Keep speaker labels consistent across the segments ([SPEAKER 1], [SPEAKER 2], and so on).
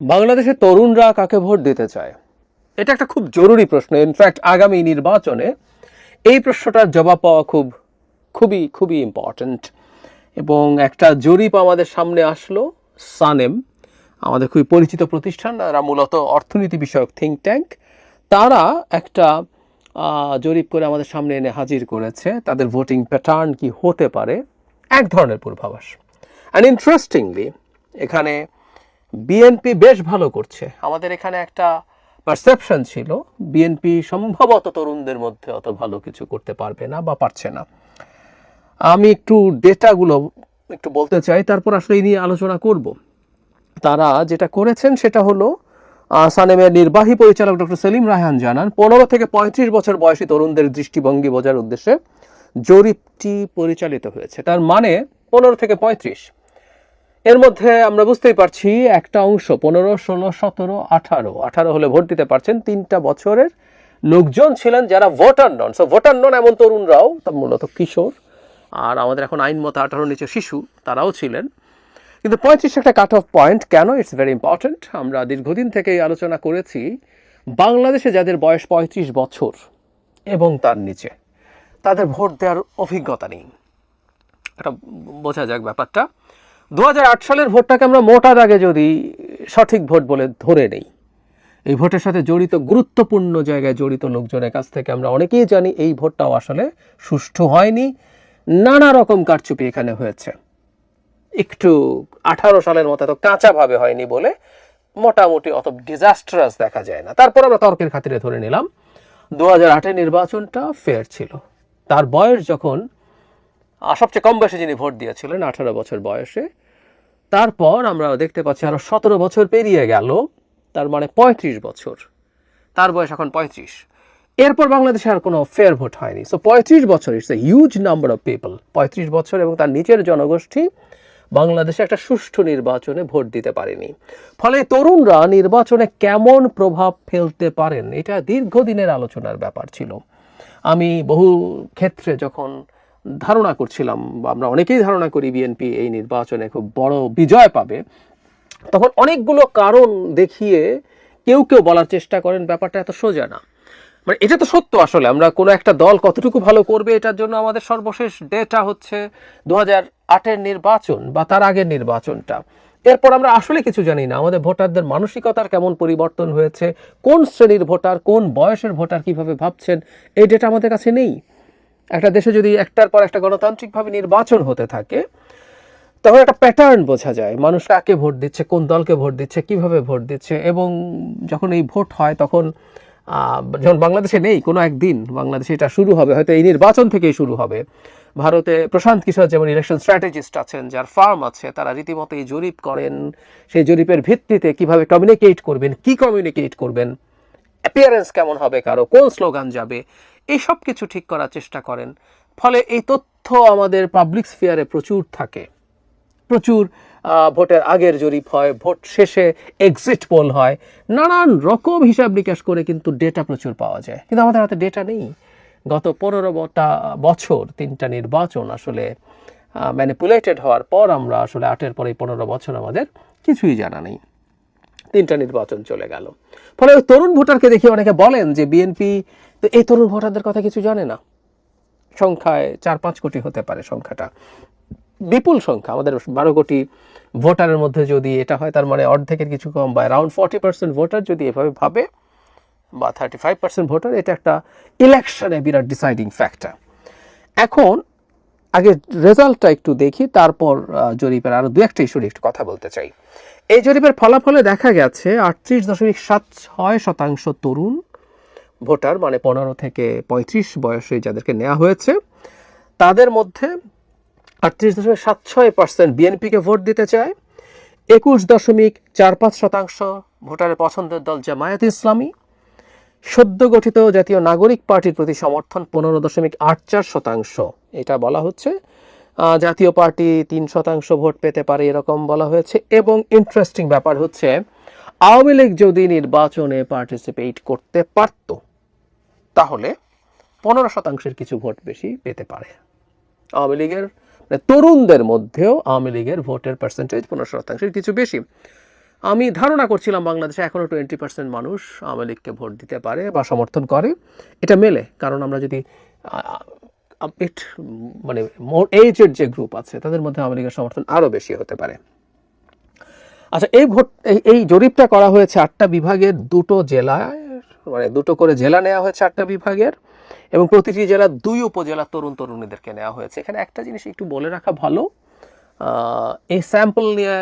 [SPEAKER 1] বাংলাদেশের তরুণরা কাকে ভোট দিতে চায়? এটা একটা খুব জরুরি প্রশ্ন। ইনফ্যাক্ট আগামী নির্বাচনে এই প্রশ্নটার জবাব পাওয়া খুব, খুবই খুবই ইম্পর্ট্যান্ট এবং একটা জরিপ আমাদের সামনে আসলো, সানেম, আমাদের খুবই পরিচিত প্রতিষ্ঠান, তারা মূলত অর্থনীতি বিষয়ক থিঙ্ক ট্যাঙ্ক তারা একটা জরিপ করে আমাদের সামনে এনে হাজির করেছে। তাদের ভোটিং প্যাটার্ন কি হতে পারে? এক ধরনের পূর্বাভাস। অ্যান্ড ইন্টারেস্টিংলি এখানে বিএনপি বেশ ভালো করছে। আমাদের এখানে একটা পারসেপশন ছিল বিএনপি সম্ভবত তরুণদের মধ্যে অত ভালো কিছু করতে পারবে না বা পারছে না। আমি একটু ডেটাগুলো একটু বলতে চাই তারপর আসলে এই নিয়ে আলোচনা করব। তারা যেটা করেছেন সেটা হলো সানেমের নির্বাহী পরিচালক ডক্টর সেলিম রায়হান জানান পনেরো থেকে পঁয়ত্রিশ বছর বয়সী তরুণদের দৃষ্টিভঙ্গি বোঝার উদ্দেশ্যে জরিপটি পরিচালিত হয়েছে। তার মানে পনেরো থেকে পঁয়ত্রিশ। এর মধ্যে আমরা বুঝতেই পারছি একটা অংশ, পনেরো, ষোলো, সতেরো, আঠারো। আঠারো হলে ভোট দিতে পারছেন তিনটা বছরের লোকজন ছিলেন যারা ভোটার নন। সো ভোটার নন এমন তরুণরাও, তা মূলত কিশোর। আর আমাদের এখন আইন মতো আঠারো নিচে শিশু, তারাও ছিলেন। কিন্তু পঁয়ত্রিশ একটা কাট অফ পয়েন্ট কেন? ইটস ভেরি ইম্পর্ট্যান্ট আমরা দীর্ঘদিন থেকে এই আলোচনা করেছি বাংলাদেশে যাদের বয়স পঁয়ত্রিশ বছর এবং তার নিচে, তাদের ভোট দেওয়ার অভিজ্ঞতা নেই। একটা বোঝা যাক ব্যাপারটা। দু হাজার আট সালের ভোটটাকে আমরা মোটা দাগে যদি সঠিক ভোট বলে ধরে নেই, এই ভোটের সাথে জড়িত গুরুত্বপূর্ণ জায়গায় জড়িত লোকজনের কাছ থেকে আমরা অনেকেই জানি এই ভোটটাও আসলে সুষ্ঠু হয়নি। নানা রকম কারচুপি এখানে হয়েছে। একটু আঠারো সালের মতো এত কাঁচাভাবে হয়নি বলে মোটামুটি অত ডিজাস্টারাস দেখা যায় না। তারপর আমরা তর্কের খাতিরে ধরে নিলাম, দু হাজার নির্বাচনটা ফেয়ার ছিল। তার বয়স যখন সবচেয়ে কম বয়সে যিনি ভোট দিয়েছিলেন, আঠারো বছর বয়সে তারপর আমরা দেখতে পাচ্ছি আরও সতেরো বছর পেরিয়ে গেল, তার মানে পঁয়ত্রিশ বছর। তার বয়স এখন পঁয়ত্রিশ। এরপর বাংলাদেশে আর কোনো ফেয়ার ভোট হয়নি। সো পঁয়ত্রিশ বছর it's a huge number of people পঁয়ত্রিশ বছর এবং তার নিচের জনগোষ্ঠী বাংলাদেশে একটা সুষ্ঠু নির্বাচনে ভোট দিতে পারেনি। ফলে তরুণরা নির্বাচনে কেমন প্রভাব ফেলতে পারেন, এটা দীর্ঘদিনের আলোচনার ব্যাপার ছিল। আমি বহু ক্ষেত্রে যখন ধারণা করছিলাম বা আমরা অনেকেই ধারণা করি বিএনপি এই নির্বাচনে খুব বড় বিজয় পাবে, তখন অনেকগুলো কারণ দেখিয়ে কেউ কেউ বলার চেষ্টা করেন ব্যাপারটা এত সোজা না। মানে এটা তো সত্য আসলে, আমরা কোনো একটা দল কতটুকু ভালো করবে এটার জন্য আমাদের সর্বশেষ ডেটা হচ্ছে দু হাজার আটের নির্বাচন বা তার আগের নির্বাচনটা। এরপর আমরা আসলে কিছু জানি না, আমাদের ভোটারদের মানসিকতার কেমন পরিবর্তন হয়েছে, কোন শ্রেণির ভোটার, কোন বয়সের ভোটার কীভাবে ভাবছেন, এই ডেটা আমাদের কাছে নেই। একটা দেশে যদি একটার পর একটা গণতান্ত্রিকভাবে নির্বাচন হতে থাকে তখন একটা প্যাটার্ন বোঝা যায়। মানুষ কাকে ভোট দিচ্ছে, কোন দলকে ভোট দিচ্ছে, কীভাবে ভোট দিচ্ছে, এবং যখন এই ভোট হয় তখন যখন বাংলাদেশে নেই কোনো একদিন, বাংলাদেশে এটা শুরু হবে, হয়তো এই নির্বাচন থেকেই শুরু হবে। ভারতে প্রশান্ত কিশোর যেমন ইলেকশন স্ট্র্যাটেজিস্ট আছেন, যার ফার্ম আছে, তারা রীতিমতো এই জরিপ করেন। সেই জরিপের ভিত্তিতে কীভাবে কমিউনিকেট করবেন, কি কমিউনিকেট করবেন অ্যাপিয়ারেন্স কেমন হবে কারও, কোন স্লোগান যাবে এই সব কিছু ঠিক করার চেষ্টা করেন। ফলে এই তথ্য আমাদের পাবলিক স্ফিয়ারে প্রচুর থাকে। প্রচুর ভোটের আগের জরিপ হয়, ভোট শেষে এক্সিট পোল হয়। নানান রকম হিসাব নিকাশ করে কিন্তু ডেটা প্রচুর পাওয়া যায়। কিন্তু আমাদের হাতে ডেটা নেই। গত পনেরো বছর তিনটা নির্বাচন আসলে ম্যানিপুলেটেড হওয়ার পর আমরা আসলে আটের পরে পনেরো বছর আমাদের কিছুই জানা নেই। তিনটা নির্বাচন চলে গেল। ফলে ওই তরুণ ভোটারকে দেখে অনেকে বলেন যে বিএনপি তো এই তরুণ ভোটারদের কথা কিছু জানে না। সংখ্যায় চার পাঁচ কোটি হতে পারে সংখ্যাটা। বিপুল সংখ্যা, আমাদের বারো কোটি ভোটারের মধ্যে যদি এটা হয়, তার মানে অর্ধেকের কিছু কম বা অ্যারাউন্ড ফর্টি পার্সেন্ট ভোটার যদি এভাবে ভাবে, বা থার্টি ফাইভ পার্সেন্ট ভোটার, এটা একটা ইলেকশনে বিরাট ডিসাইডিং ফ্যাক্টর এখন আগে রেজাল্টটা একটু দেখি, তারপর জরিপের আরও দু একটা ইস্যুর একটু কথা বলতে চাই। এই জরিপের ফলাফলে দেখা গেছে, আটত্রিশ দশমিক সাত ছয় শতাংশ তরুণ ভোটার মানে পনেরো থেকে পঁয়ত্রিশ বয়সে যাদেরকে নেওয়া হয়েছে, তাদের মধ্যে আটত্রিশ দশমিক সাত ছয় পার্সেন্ট বিএনপিকে ভোট দিতে চায়, একুশ দশমিক চার পাঁচ শতাংশ ভোটারের পছন্দের দল জামায়াত ইসলামী সদ্য গঠিত জাতীয় নাগরিক পার্টির প্রতি সমর্থন পনেরো দশমিক আট চার শতাংশ। এটা বলা হচ্ছে জাতীয় পার্টি তিন শতাংশ ভোট পেতে পারে এরকম বলা হয়েছে। এবং ইন্টারেস্টিং ব্যাপার হচ্ছে, আওয়ামী লীগ যদি নির্বাচনে পার্টিসিপেট করতে পারত, তাহলে পনেরো শতাংশের কিছু ভোট বেশি পেতে পারে। আওয়ামী লীগের মানে তরুণদের মধ্যেও আওয়ামী লীগের ভোটের পার্সেন্টেজ পনেরো শতাংশের কিছু বেশি। আমি ধারণা করছিলাম বাংলাদেশে এখনও টোয়েন্টি পার্সেন্ট মানুষ আওয়ামী লীগকে ভোট দিতে পারে বা সমর্থন করে। এটা মেলে, কারণ আমরা যদি মানে মোর এজের যে গ্রুপ আছে, তাদের মধ্যে আওয়ামী লীগের সমর্থন আরও বেশি হতে পারে। আচ্ছা এই ভোট, এই জরিপটা করা হয়েছে আটটা বিভাগের দুটো জেলায় মানে দুটো করে জেলা নেওয়া হয়েছে আটটা বিভাগের, এবং প্রতিটি জেলার দুই উপজেলা তরুণ তরুণীদেরকে নেওয়া হয়েছে। এখানে একটা জিনিস একটু বলে রাখা ভালো এই স্যাম্পল নিয়ে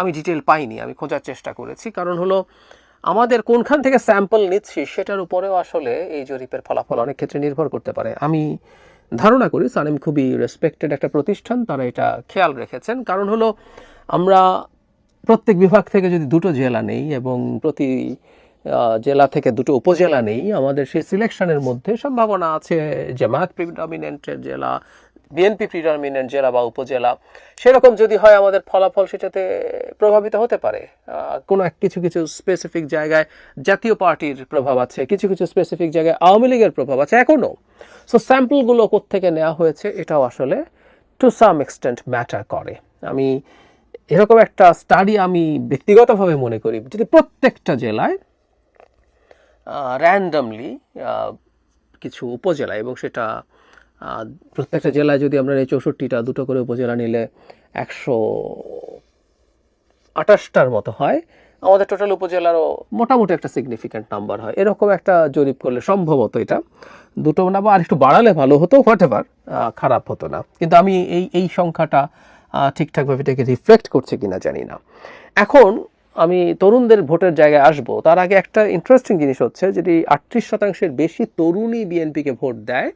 [SPEAKER 1] আমি ডিটেল পাইনি, আমি খোঁজার চেষ্টা করেছি। কারণ হলো, আমাদের কোনখান থেকে স্যাম্পল নিচ্ছি, সেটার উপরেও আসলে এই জরিপের ফলাফল অনেক ক্ষেত্রে নির্ভর করতে পারে। আমি ধারণা করি সানিম খুবই রেসপেক্টেড একটা প্রতিষ্ঠান, তারা এটা খেয়াল রেখেছেন। কারণ হলো, আমরা প্রত্যেক বিভাগ থেকে যদি দুটো জেলা নেই এবং প্রতি জেলা থেকে দুটো উপজেলা নেই, আমাদের সেই সিলেকশনের মধ্যে সম্ভাবনা আছে জামায়াত প্রিডমিনেন্টের জেলা বিএনপি প্রিডমিনেন্ট জেলা বা উপজেলা, সেরকম যদি হয় আমাদের ফলাফল সেটাতে প্রভাবিত হতে পারে। কোনো এক কিছু কিছু স্পেসিফিক জায়গায় জাতীয় পার্টির প্রভাব আছে, কিছু কিছু স্পেসিফিক জায়গায় আওয়ামী লীগের প্রভাব আছে এখনও সো স্যাম্পলগুলো কোত্থেকে নেওয়া হয়েছে এটাও আসলে টু সাম এক্সটেন্ট ম্যাটার করে। আমি এরকম একটা স্টাডি আমি ব্যক্তিগতভাবে মনে করি, যদি প্রত্যেকটা জেলায় র্যান্ডামলি কিছু উপজেলা এবং সেটা প্রত্যেকটা জেলায় যদি আমরা এই চৌষট্টিটা দুটো করে উপজেলা নিলে একশো আঠাশটার মতো হয়, আমাদের টোটাল উপজেলারও মোটামুটি একটা সিগনিফিক্যান্ট নাম্বার হয়। এরকম একটা জরিপ করলে সম্ভবত এটা। দুটো না বা আর একটু বাড়ালে ভালো হতো হোয়াট এভার খারাপ হতো না। কিন্তু আমি এই এই সংখ্যাটা ঠিকঠাকভাবে এটাকে রিফ্লেক্ট করছে কিনা জানি না। এখন আমি তরুণদের ভোটের জায়গায় আসব। তার আগে একটা ইন্টারেস্টিং জিনিস হচ্ছে, যদি আটত্রিশ শতাংশের বেশি তরুণই বিএনপিকে ভোট দেয়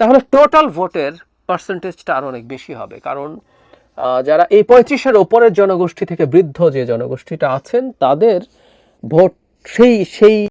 [SPEAKER 1] তাহলে টোটাল ভোটের পার্সেন্টেজটা আরও অনেক বেশি হবে। কারণ যারা এই পঁয়ত্রিশের ওপরের জনগোষ্ঠী থেকে বৃদ্ধ যে জনগোষ্ঠীটা আছেন, তাদের ভোট সেই সেই